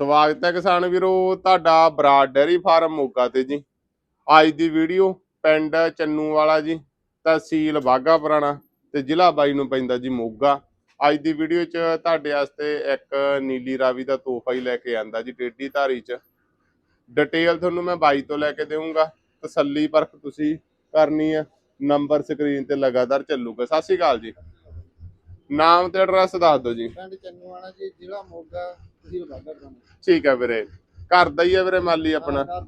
ਸਵਾਗਤ ਹੈ ਕਿਸਾਨ ਵੀਰੋ, ਤੁਹਾਡਾ ਬਰਾਡ ਡੈਰੀ ਫਾਰਮ ਮੋਗਾ ਤੇ ਜੀ। ਅੱਜ ਦੀ ਵੀਡੀਓ ਪਿੰਡ ਚੰਨੂ ਵਾਲਾ ਜੀ, ਤਹਿਸੀਲ ਬਾਗਾ ਪੁਰਾਣਾ ਤੇ ਜ਼ਿਲ੍ਹਾ ਬਾਈ ਨੂੰ ਪੈਂਦਾ ਜੀ ਮੋਗਾ। ਅੱਜ ਦੀ ਵੀਡੀਓ 'ਚ ਤੁਹਾਡੇ ਵਾਸਤੇ ਇੱਕ ਨੀਲੀ ਰਾਵੀ ਦਾ ਤੋਹਫਾ ਹੀ ਲੈ ਕੇ ਆਂਦਾ ਜੀ ਟੇਢੀ ਧਾਰੀ 'ਚ। ਡਿਟੇਲ ਤੁਹਾਨੂੰ ਮੈਂ ਬਾਈ ਤੋਂ ਲੈ ਕੇ ਦੇਵਾਂਗਾ ਤਸੱਲੀ ਪਰਖ ਤੁਸੀਂ ਕਰਨੀ ਆ। ਨੰਬਰ ਸਕਰੀਨ ਤੇ ਲਗਾਤਾਰ ਚੱਲੂਗਾ। ਸਤਿ ਸ਼੍ਰੀ ਅਕਾਲ ਜੀ। ਨਾਮ ਤੇ ਐਡਰੈਸ ਦੱਸ ਦਿਓ ਜੀ। ਪਿੰਡ ਚੰਨੂਆਣਾ ਜੀ, ਜ਼ਿਲ੍ਹਾ ਮੋਗਾ। ਠੀਕ ਹੈ ਵੀਰੇ। ਘਰ ਦਾ ਹੀ ਹੈ ਵੀਰੇ ਮਾਲੀ ਆਪਣਾ। ਦਾ।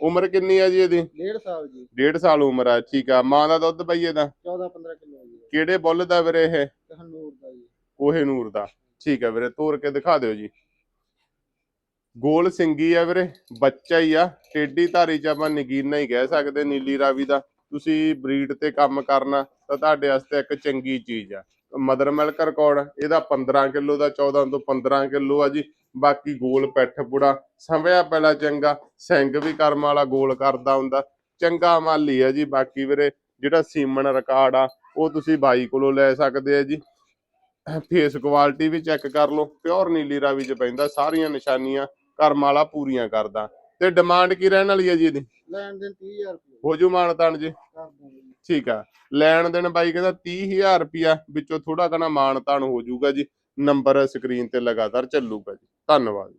ਉਮਰ ਕਿੰਨੀ ਹੈ ਜੀ ਇਹਦੀ? ਡੇਢ ਸਾਲ ਜੀ। 1.5 ਸਾਲ ਉਮਰ ਹੈ ਠੀਕ ਆ। ਮਾਂ ਦਾ ਦੁੱਧ ਪਈ ਇਹਦਾ? 14 15 ਕਿਲੋ ਜੀ। ਕਿਹੜੇ ਬੁੱਲ ਦਾ ਵੀਰੇ ਇਹ? ਕਹਨੂਰ ਦਾ ਜੀ। ਕੋਹੇ ਨੂਰ ਦਾ। ਠੀਕ ਹੈ ਵੀਰੇ ਤੋੜ ਕੇ ਦਿਖਾ ਦਿਓ ਜੀ। ਗੋਲ ਸਿੰਗੀ ਆ ਵੀਰੇ ਬੱਚਾ ਹੀ ਆ। ਟੇਢੀ ਧਾਰੀ ਚ ਆਪਾਂ ਨਗੀਨਾ ਹੀ ਕਹਿ ਸਕਦੇ ਨੀਲੀ ਰਾਵੀ ਦਾ। ਤੁਸੀਂ ਬਰੀਡ ਤੇ ਕੰਮ ਕਰਨਾ ਤਾਂ ਤੁਹਾਡੇ ਵਾਸਤੇ ਇੱਕ ਚੰਗੀ ਚੀਜ਼ ਆ। ਮਦਰ ਮਿਲਕ ਰਿਕਾਰਡ ਇਹਦਾ 15 ਕਿਲੋ ਦਾ 14 ਤੋਂ 15 ਕਿਲੋ ਆ ਜੀ। ਬਾਕੀ ਗੋਲ ਪਿੱਠ ਪੁੜਾ ਸੰਭਿਆ ਪਹਿਲਾ ਚੰਗਾ ਸਿੰਘ ਵੀ ਕਰਮ ਵਾਲਾ ਗੋਲ ਕਰਦਾ ਹੁੰਦਾ। ਚੰਗਾ ਮਾਲੀ ਆ ਜੀ। ਬਾਕੀ ਵੀਰੇ ਜਿਹੜਾ ਸੀਮਨ ਰਿਕਾਰਡ ਆ ਉਹ ਤੁਸੀਂ ਬਾਈ ਕੋਲੋਂ ਲੈ ਸਕਦੇ ਆ ਜੀ। ਫੇਸ ਕੁਆਲਿਟੀ ਵੀ ਚੈੱਕ ਕਰ ਲਓ। ਪਿਓਰ ਨੀਲੀ ਰਾਵੀ ਚ ਪੈਂਦਾ ਸਾਰੀਆਂ ਨਿਸ਼ਾਨੀਆਂ ਕਰਮ ਵਾਲਾ ਪੂਰੀਆਂ ਕਰਦਾ। ਤੇ ਡਿਮਾਂਡ ਕੀ ਰਹਿਣ ਵਾਲੀ ਹੈ ਜੀ ਇਹਦੀ? ਲੈਣ ਦੇਣ 30000 ਰੁਪਏ। ਹੋ ਜੂ ਮਾਨਤਾਨ ਜੀ। ਠੀਕ ਆ। ਲੈਣ ਦੇਣ ਬਾਈ ਕਹਿੰਦਾ 30000 ਰੁਪਿਆ ਵਿੱਚੋਂ ਥੋੜਾ ਕਣਾ ਮਾਨਤਾਨ ਹੋ ਜਾਊਗਾ ਜੀ। ਨੰਬਰ ਸਕਰੀਨ ਤੇ ਲਗਾਤਾਰ ਚੱਲੂਗਾ ਜੀ। ਧੰਨਵਾਦ